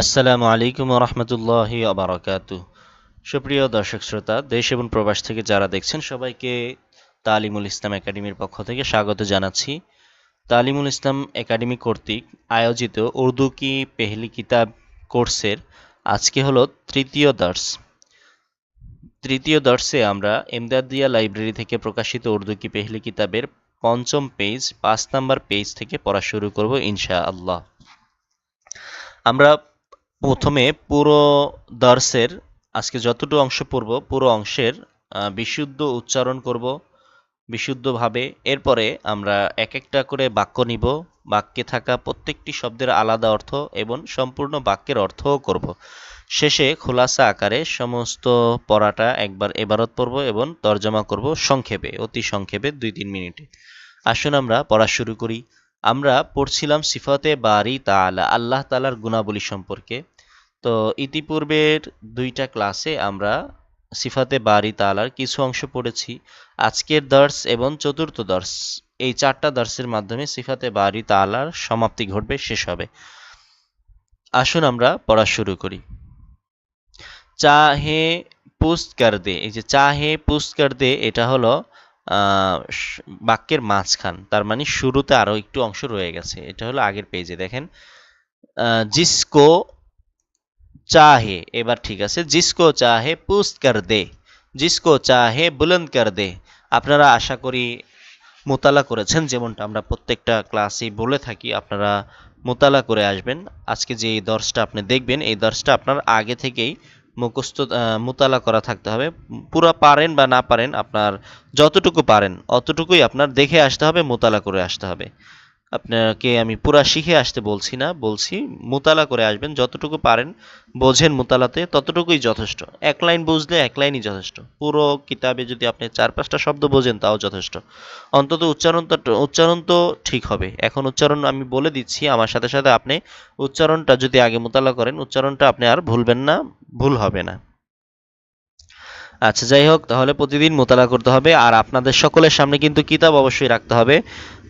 আসসালামু আলাইকুম রহমতুল্লাহি আবরাকাতু সুপ্রিয় দর্শক শ্রোতা, দেশ এবং প্রবাস থেকে যারা দেখছেন, সবাইকে তালিমুল ইসলাম একাডেমির পক্ষ থেকে স্বাগত জানাচ্ছি। তালিমুল ইসলাম একাডেমি কর্তৃক আয়োজিত উর্দু কি পেহলি কিতাব কোর্সের আজকে হলো তৃতীয় দর্শ। তৃতীয় দর্শে আমরা এমদাদিয়া লাইব্রেরি থেকে প্রকাশিত উর্দু কি পেহলি কিতাবের পঞ্চম পেজ, পাঁচ নাম্বার পেজ থেকে পড়া শুরু করব ইনশা আল্লাহ আমরা প্রথমে পুরো দর্শের, আজকে যতটুকু অংশ পড়ব, পুরো অংশের বিশুদ্ধ উচ্চারণ করব, বিশুদ্ধভাবে। এরপরে আমরা এক একটা করে বাক্য নিব। বাক্যে থাকা প্রত্যেকটি শব্দের আলাদা অর্থ এবং সম্পূর্ণ বাক্যের অর্থও করব। শেষে খোলাসা আকারে সমস্ত পড়াটা একবার এবারত পড়ব এবং তর্জমা করব সংক্ষেপে, অতি সংক্ষেপে দুই তিন মিনিটে। আসুন আমরা পড়া শুরু করি। আমরা পড়ছিলাম সিফতে বারি তাআলা, আল্লাহ তালার গুণাবলী সম্পর্কে। তো ইতিপূর্বের দুইটা ক্লাসে আমরা সিফাতে বারি তালার কিছু অংশ পড়েছি। আজকের দর্শ এবং চতুর্থ দর্শ এই চারটা দর্শের মাধ্যমে সিফাতে বারি তাআলার সমাপ্তি ঘটবে, শেষ হবে। আসুন আমরা পড়া শুরু করি। চাহে পুস্ত কর দে এই যে চাহে পুস্ত কর দে এটা হলো বাক্যের মাঝখান। তার মানে শুরুতে আরও একটু অংশ রয়ে গেছে। এটা হলো আগের পেজে দেখেন জিসকো চাহে এবার ঠিক আছে জিসকো চাহে পুস্ত কর দে জিসকো চাহে বুলন্দ কর দে আপনারা আশা করি মোতালা করেছেন যেমনটা আমরা প্রত্যেকটা ক্লাসে বলে থাকি আপনারা মোতালা করে আসবেন আজকে যে এই দর্শটা আপনি দেখবেন এই দর্শটা আপনার আগে থেকেই মুখস্থ মোতালা করা থাকতে হবে পুরো পারেন বা না পারেন আপনার যতটুকু পারেন, অতটুকুই আপনার দেখে আসতে হবে, মোতালা করে আসতে হবে। আপনাকে আমি পুরা শিখে আসতে বলছি না, বলছি মোতালা করে আসবেন, যতটুকু পারেন বোঝেন মোতালাতে, ততটুকুই যথেষ্ট। এক লাইন বুঝলে এক লাইনই যথেষ্ট। পুরো কিতাবে যদি আপনি চার পাঁচটা শব্দ বোঝেন, তাও যথেষ্ট। অন্তত উচ্চারণ তো উচ্চারণ তো ঠিক হবে। এখন উচ্চারণ আমি বলে দিচ্ছি, আমার সাথে সাথে আপনি উচ্চারণটা যদি আগে মোতালা করেন, উচ্চারণটা আপনি আর ভুলবেন না, ভুল হবে না। আচ্ছা যাই হোক তাহলে প্রতিদিন মোতালা করতে হবে আর আপনাদের সকলের সামনে কিন্তু কিতাব অবশ্যই রাখতে হবে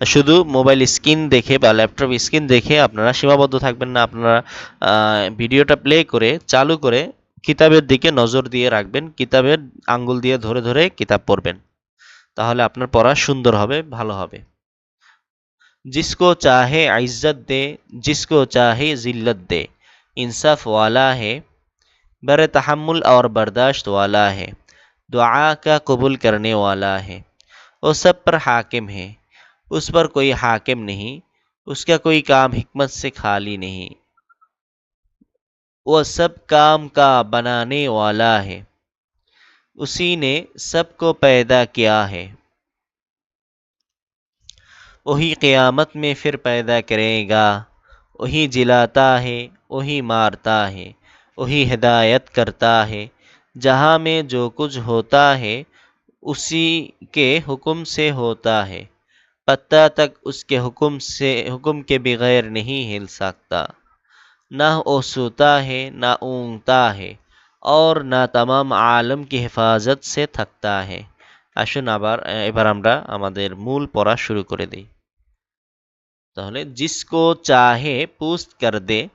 শুধু মোবাইল স্ক্রিন দেখে বা ল্যাপটপ স্ক্রিন দেখে আপনারা সীমাবদ্ধ থাকবেন না আপনারা আহ, ভিডিওটা প্লে করে চালু করে কিতাবের দিকে নজর দিয়ে রাখবেন কিতাবের আঙ্গুল দিয়ে ধরে ধরে কিতাব পড়বেন তাহলে আপনার পড়া সুন্দর হবে ভালো হবে जिसको चाहे इज्जत दे जिसको चाहे जिल्लत दे इंसाफ वाला है बर तहमुल और बर्दाश्त वाला है دعا کا قبول کرنے والا ہے۔ وہ سب پر حاکم ہے۔ اس پر کوئی حاکم نہیں۔ اس کا کوئی کام حکمت سے خالی نہیں۔ وہ سب کام کا بنانے والا ہے۔ اسی نے سب کو پیدا کیا ہے۔ وہی قیامت میں پھر پیدا کرے گا۔ وہی جلاتا ہے۔ وہی مارتا ہے۔ وہی ہدایت کرتا ہے۔ جہاں میں جو کچھ ہوتا ہے، اسی کے حکم سے ہوتا ہے۔ پتہ تک اس کے حکم سے، حکم کے بغیر نہیں ہل سکتا۔ نہ او سوتا ہے، نہ اونگتا ہے اور نہ تمام عالم کی حفاظت سے تھکتا ہے۔ আসুন আবার এবার আমরা আমাদের মূল পড়া শুরু করে দিই তাহলে জিসকো চাহে পুস্ত কর দে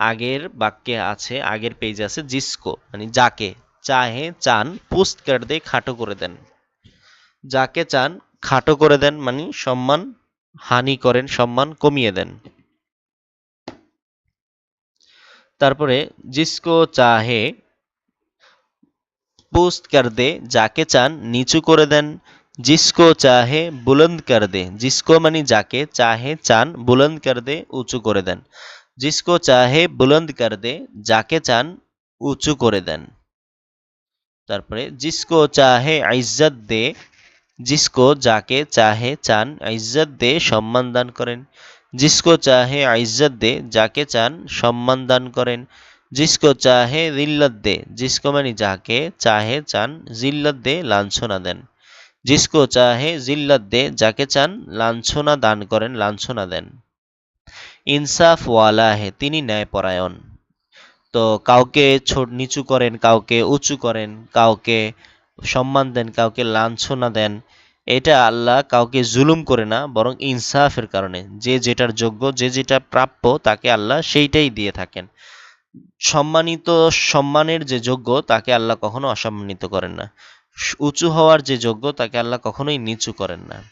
আগের বাক্যে আছে, আগের পেজে আছে, জিসকো মানে যাকে, চাহে, চান পুস্ত কর দে খাটো করে দেন। যাকে চান, খাটো করে দেন মানে সম্মান, হানি করেন, সম্মান কমিয়ে দেন। তারপরে, জিসকো, চাহে পুস্ত কর দে যাকে চান, নিচু করে দেন। জিসকো, চাহে, বুলন্দ কর দে জিসকো মানে যাকে, চাহে, চান, বুলন্দ কর দে উঁচু করে দেন। জিসকো চাহে বুলন্দ কর দে যাকে চান উঁচু করে দেন। তারপরে জিসকো চাহে ইজ্জত দে জিসকো যাকে চাহে চান ইজ্জত দে সম্মান দান করেন। জিসকো চাহে ইজ্জত দে যাকে চান সম্মান দান করেন। জিসকো চাহে জিল্লত দে জিসকো মানে যাকে চাহে চান জিল্লত দে লাঞ্ছনা দেন জিসকো চাহে জিল্লত দে যাকে চান লাঞ্ছনা দান করেন, লাঞ্ছনা দেন। ইনসাফ ওয়ালা হে, তিনি ন্যায়পরায়ণ। তো কাউকে নিচু করেন, কাউকে উঁচু করেন, কাউকে সম্মান দেন, কাউকে লাঞ্ছনা দেন, এটা আল্লাহ কাউকে জুলুম করে না, বরং ইনসাফের কারণে। যে যেটার যোগ্য, যে যেটা প্রাপ্য, তাকে আল্লাহ সেইটাই দিয়ে থাকেন। সম্মানিত, সম্মানের যে যোগ্য, তাকে আল্লাহ কখনো অসম্মানিত করেন না। উঁচু হওয়ার যে যোগ্য, তাকে আল্লাহ কখনোই নিচু করেন না।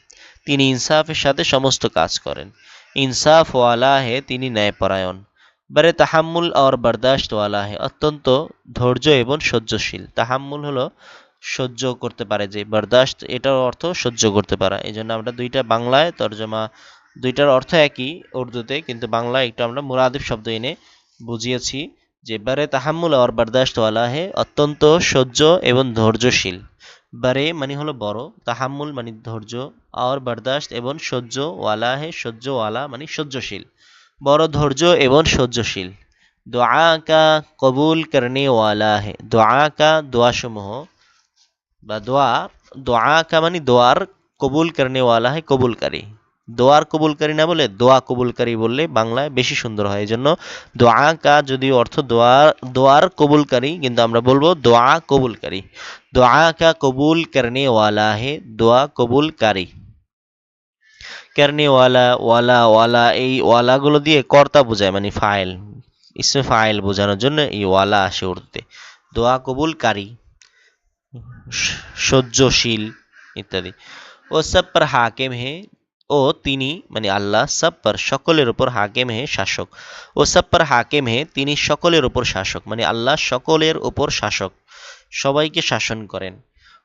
তিনি ইনসাফের সাথে সমস্ত কাজ করেন। ইনসাফ ওয়ালা হে তিনি ন্যায়পরায়ণ। বারে তাহাম্মুল আর বরদাস্ত ওয়ালা হে অত্যন্ত ধৈর্য এবং সহ্যশীল। তাহাম্মুল হলো সহ্য করতে পারে যে বরদাস্ত এটার অর্থ সহ্য করতে পারা। এই জন্য আমরা দুইটা বাংলায় তর্জমা, দুইটার অর্থ একই উর্দুতে, কিন্তু বাংলায় একটু আমরা মুরাদিব শব্দ এনে বুঝিয়েছি যে, বারে তাহাম্মুল আর বরদাস্ত ওয়ালা হে অত্যন্ত সহ্য এবং ধৈর্যশীল। বারে মানে হলো বড়, তাহাম্মুল মানে ধৈর্য আর বরদাস্ত এবং সহ্য ওয়ালা হে সহ্য ওয়ালা মানে সহ্যশীল। বড় ধৈর্য এবং সহ্যশীল। দোয়া কা কবুল করনে ওয়ালা হে দোয়া কা দোয়াসমূহ, বা দোয়া দোয়া কা মানে দোয়ার কবুল করনে ওয়ালা হে কবুলকারী। দোয়ার কবুলকারী না বলে দোয়া কবুলকারী বললে বাংলায় বেশি সুন্দর হয়। এই জন্য দোয়া কা যদি অর্থ দোয়া, দোয়ার কবুলকারী, কিন্তু আমরা বলব দোয়া কবুলকারী। দোয়া কা কবুল করনে ওয়ালা হে, দোয়া কবুলকারী। করনে ওয়ালা ওয়ালা এই ওয়ালাগুলো দিয়ে কর্তা বোঝায় মানে ফাইল, ইসমে ফাইল বোঝানোর জন্য এই ওয়ালা আসে উর্দুতে। দোয়া কবুলকারী সহ্যশীল, ইত্যাদি। ও সব পর হাকিম হে ও তিনি মানে আল্লাহ সব পর সকলের উপর হাকিম হে শাসক ও সব পর হাকিম হে তিনি সকলের উপর শাসক মানে আল্লাহ সকলের উপর শাসক সবাইকে শাসন করেন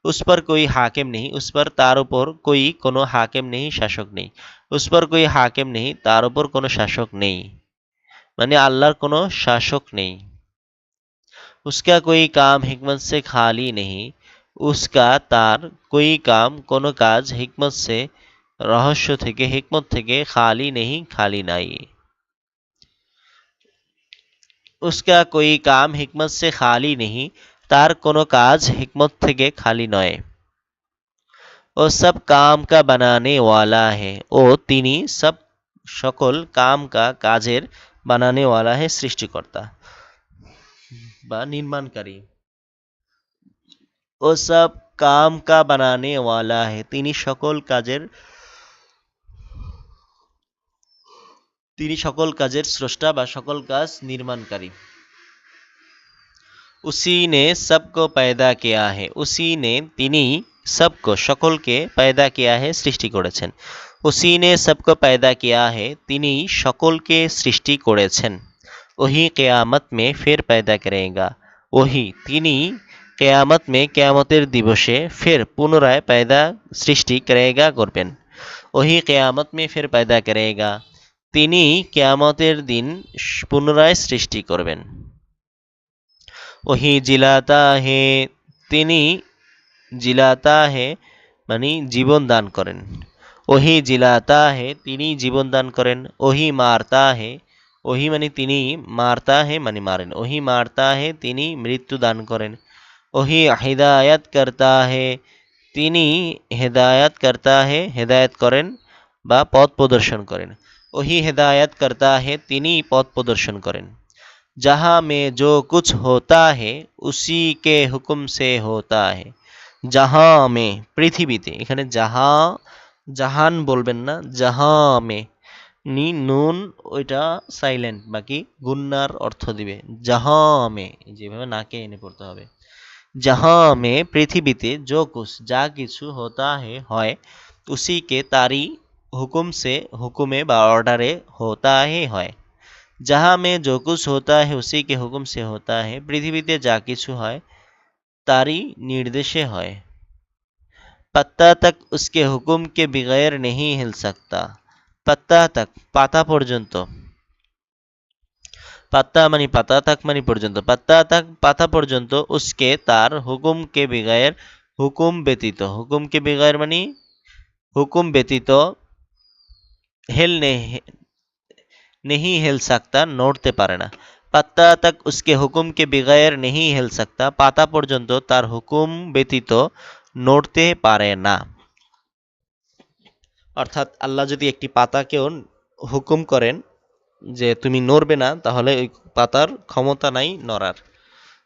उस पर कोई हाकिम नहीं उस पर তার উপর कोई কোনো হাকিম নেই শাসক নেই उस पर कोई হাকিম নেই তার উপর কোনো শাসক নেই মানে আল্লাহর কোনো শাসক নেই उसका कोई काम हिकमत से खाली नहीं उसका তার कोई काम কোনো কাজ হিকমত সে রহস্য থেকে, হিকমত থেকে খালি নেহি খালি নাই। উসকা কই কাম হিকমত সে খালি নেহি তার কোনো কাজ হিকমত থেকে খালি নয়। ও সব কাম কা বানানে ওয়ালা হে, ও তিনি সব সকল কাম কা কাজের বানানে ওয়ালা হে সৃষ্টিকর্তা বা নির্মাণকারী। ও সব কাম কা বানানে ওয়ালা হে, তিনি সকল কাজের তিনি সকল কাজের স্রষ্টা বা সকল কাজ নির্মাণকারী। উসিনে সবকো পায়দা কেয়া হে। উসিনে তিনি সবকো, সকলকে পায়দা কে হে সৃষ্টি করেছেন। উসিনে সবক পায়দা কে হে, তিনি সকলকে সৃষ্টি করেছেন। ওহি কেয়ামত মে ফের পায়দা করেগা। ওহি, তিনি কেয়ামত মে কেয়ামতের দিবসে ফের পুনরায় পায়দা সৃষ্টি করেগা করবেন। ওহি কেয়ামত মে ফের পায়দা করেগা। তিনি কেয়ামতের দিন পুনরায় সৃষ্টি করবেন। ওহি জিলাতা হে, তিনি জিলাতা হে মানে জীবন দান করেন। ওহি জিলাতা হে, তিনি জীবন দান করেন। ওহি মারতা হে, ওহি মানে তিনি মারতা হে মানে মারেন। ওহি মারতা হে, তিনি মৃত্যু দান করেন। ওহি হিদায়াত করতা হে, তিনি হেদায়াত করতা হে, হেদায়াত করেন বা পথ প্রদর্শন করেন। ওহি হেদায়ত কর্তা হে, তিনি পথ প্রদর্শন করেন। যাহা মে জো কুছ হোতা হে, উসি কে হুকুম সে হোতা হে। যাহা মে পৃথিবীতে, এখানে যাহা, জাহান বলবেন না, যাহা মে, নি, নুন, ওইটা সাইলেন্ট বাকি গুন্নার অর্থ দিবে। জাহামে যেভাবে নাকে এনে পড়তে হবে। যাহা মে পৃথিবীতে যো কুছ, যা কিছু হতা হে, হয় উসিকে তারই حکم سے حکم بارڈر ہوتا ہی ہے جہاں میں جو کچھ ہوتا ہے اسی کے حکم سے ہوتا ہے پریتھوی تے جا کچھ ہے تاری ندے پتا تک اس کے حکم کے بغیر نہیں ہل سکتا پتا تک پاتا پرجنت پتا منی پتا تک منی پرجنت پتا تک پاتا پرجنت اس کے تار حکم کے بغیر حکم بیتی تو حکم کے بغیر منی حکم بیتی تو হেল নে नहीं हिल सकता নড়তে পারে না পাত্তা তাক উসকে হুকুম কে বিগায়ের नहीं हिल सकता পাতা পর্যন্ত তার হুকুম ব্যতীত নড়তে পারে না অর্থাৎ আল্লাহ যদি একটি পাতাকেও হুকুম করেন যে তুমি নড়বে না তাহলে ওই পাতার ক্ষমতা নাই নড়ার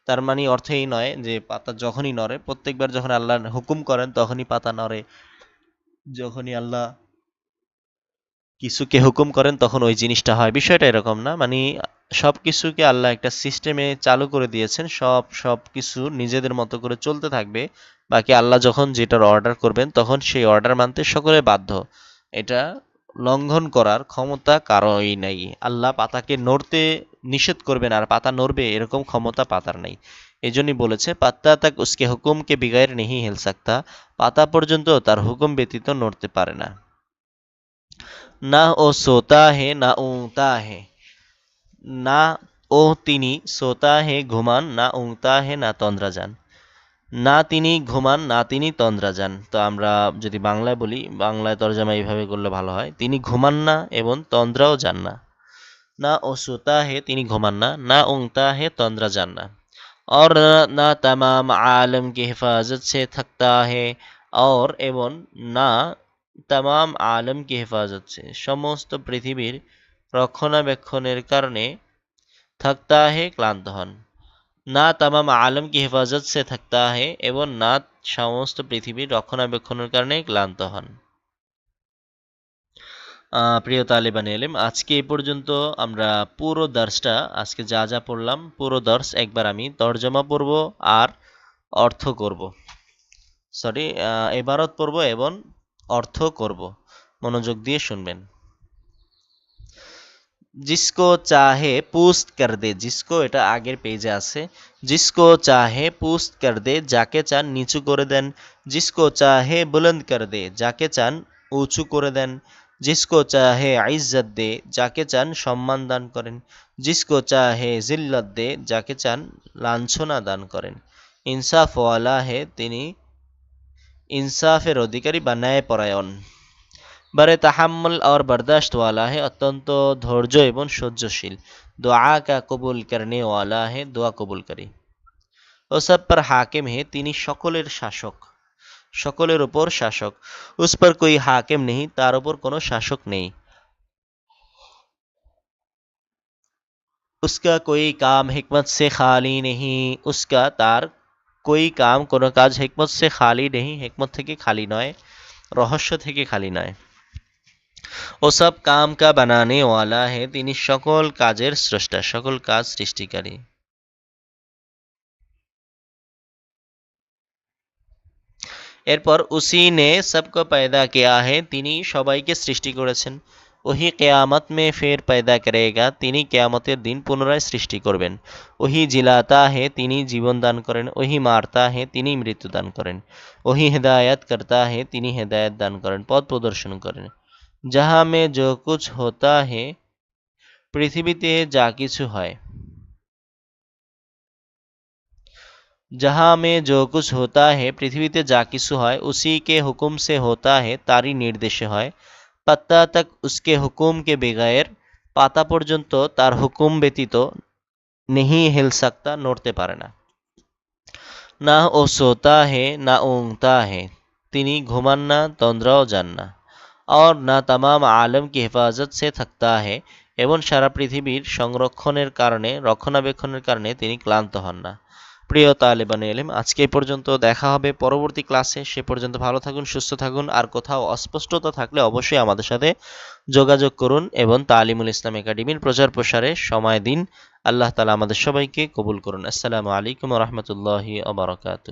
তার মানে অর্থ এই নয় যে পাতা যখনই নড়ে প্রত্যেকবার যখন আল্লাহ হুকুম করেন তখনই পাতা নড়ে যখনই আল্লাহ কিছুকে হুকুম করেন, তখন ওই জিনিসটা হয়। বিষয়টা এরকম না। মানে সব কিছুকে আল্লাহ একটা সিস্টেমে চালু করে দিয়েছেন। সব সব কিছু নিজেদের মতো করে চলতে থাকবে। বাকি আল্লাহ যখন যেটার অর্ডার করবেন, তখন সেই অর্ডার মানতে সকলে বাধ্য। এটা লঙ্ঘন করার ক্ষমতা কারোই নাই। আল্লাহ পাতাকে নড়তে নিষেধ করবেন, আর পাতা নড়বে এরকম ক্ষমতা পাতার নাই। এই জন্যই বলেছে, পাত্তা তাক উসকে হুকুমকে বিগায়ের নেহি হেল সাকতা। পাতা পর্যন্ত তার হুকুম ব্যতীত নড়তে পারে না। না ও সোতা হে না উংতা হে না ও তিনি সোতা হে ঘুমান না উংতা হে না তন্দ্রা যান না তিনি ঘুমান না তিনি তন্দ্রা যান তো আমরা যদি বাংলায় বলি বাংলায় তর্জমা এইভাবে করলে ভালো হয় তিনি ঘুমান না এবং তন্দ্রাও যান না না ও সোতা হে তিনি ঘুমান না না উংতা হে তন্দ্রা যান না और না तमाम आलम की हिफाजत से थकता है और এবং না তামাম আলম কি হেফাজত সে। সমস্ত পৃথিবীর রক্ষণাবেক্ষণের কারণে থাকতা হে ক্লান্ত হন। না তামাম আলম কি হেফাজত সে থাকতা হে এবং না সমস্ত পৃথিবীর রক্ষণাবেক্ষণের কারণে ক্লান্ত হন। প্রিয় তালেবান এলেম আজকে এই পর্যন্ত আমরা পুরো দর্শটা, আজকে যা যা পড়লাম, পুরো দর্শ একবার আমি তর্জমা পড়ব আর অর্থ করব। সরি এবারত পড়ব এবং অর্থ করব। মনোযোগ দিয়ে শুনবেন। জিসকো চাহে পোস্ট কর দে। জিসকো এটা আগের পেজে আছে। জিসকো চাহে পোস্ট কর দে, যাকে চান নিচু করে দেন। জিসকো চাহে বুলন্দ কর দে, যাকে চান উঁচু করে দেন। জিসকো চাহে ইজ্জত দে, যাকে চান সম্মান দান করেন। জিসকো চাহে জিল্লত দে, যাকে চান লাঞ্ছনা দান করেন। ইনসাফওয়ালা হে তিনি ইনসাফের অধিকারী বা ন্যায় পরায়ণ বারে তাহাম্মুল और बर्दाश्त वाला है অত্যন্ত ধৈর্য এবং সহ্যশীল দোয়া কা কবুল করনে ওয়ালা হে দোয়া কবুল করে ও সব পর হাকিম হে তিনি সকলের শাসক সকলের উপর শাসক উস পর কোই হাকিম নেই তার উপর কোনো শাসক নেই उसका कोई काम हिकमत से खाली नहीं उसका তার কোই কাম কোন কাজ হেকমত সে খালি নেই হেকমত থেকে খালি নয় রহস্য থেকে খালি নয় ও সব কাম কা বানানে ওয়ালা হে তিনি সকল কাজের স্রষ্টা সকল কাজ সৃষ্টিকারী এরপর উসিনে সবকে পায়দা কেয়া হে তিনি সবাইকে সৃষ্টি করেছেন ওহি কেয়ামত মে ফের পয়দা করেগা তিনি কেয়ামতের দিন পুনরায় সৃষ্টি করবেন ওহি জিলাতা হে তিনি জীবন দান করেন ওহি মারতা হে তিনি মৃত্যু দান করেন ওহি হেদায়ত করতা হে তিনি হেদায়ত দান করেন পথ প্রদর্শন করেন যাহা মে যো কুছ হোতা হে পৃথিবীতে যা কিছু হয় जहाँ में जो कुछ होता है পৃথিবীতে যা কিছু হয় उसी के हुक्म से होता है তারই নির্দেশে হয় পাত্তা তাক উসকে হুকুমকে বেগায়ের, পাতা পর্যন্ত তার হুকুম ব্যতীত নেহি হেলসাকতা নড়তে পারে না। না ও সোতা হে, না উংতা হে, তিনি ঘুমান না, তন্দ্রাও যান না। আর না তামাম আলম কি হেফাজত সে থাকতা হে, এবং সারা পৃথিবীর সংরক্ষণের কারণে, রক্ষণাবেক্ষণের কারণে তিনি ক্লান্ত হন না। প্রিয় তালেবান এলিম, আজকে এই পর্যন্ত দেখা হবে পরবর্তী ক্লাসে। সে পর্যন্ত ভালো থাকুন, সুস্থ থাকুন, আর কোথাও অস্পষ্টতা থাকলে অবশ্যই আমাদের সাথে যোগাযোগ করুন এবং তালিমুল ইসলাম একাডেমির প্রচার প্রসারে সময় দিন। আল্লাহ তালা আমাদের সবাইকে কবুল করুন। আসসালামু আলাইকুম রহমতুল্লাহি আবরকাত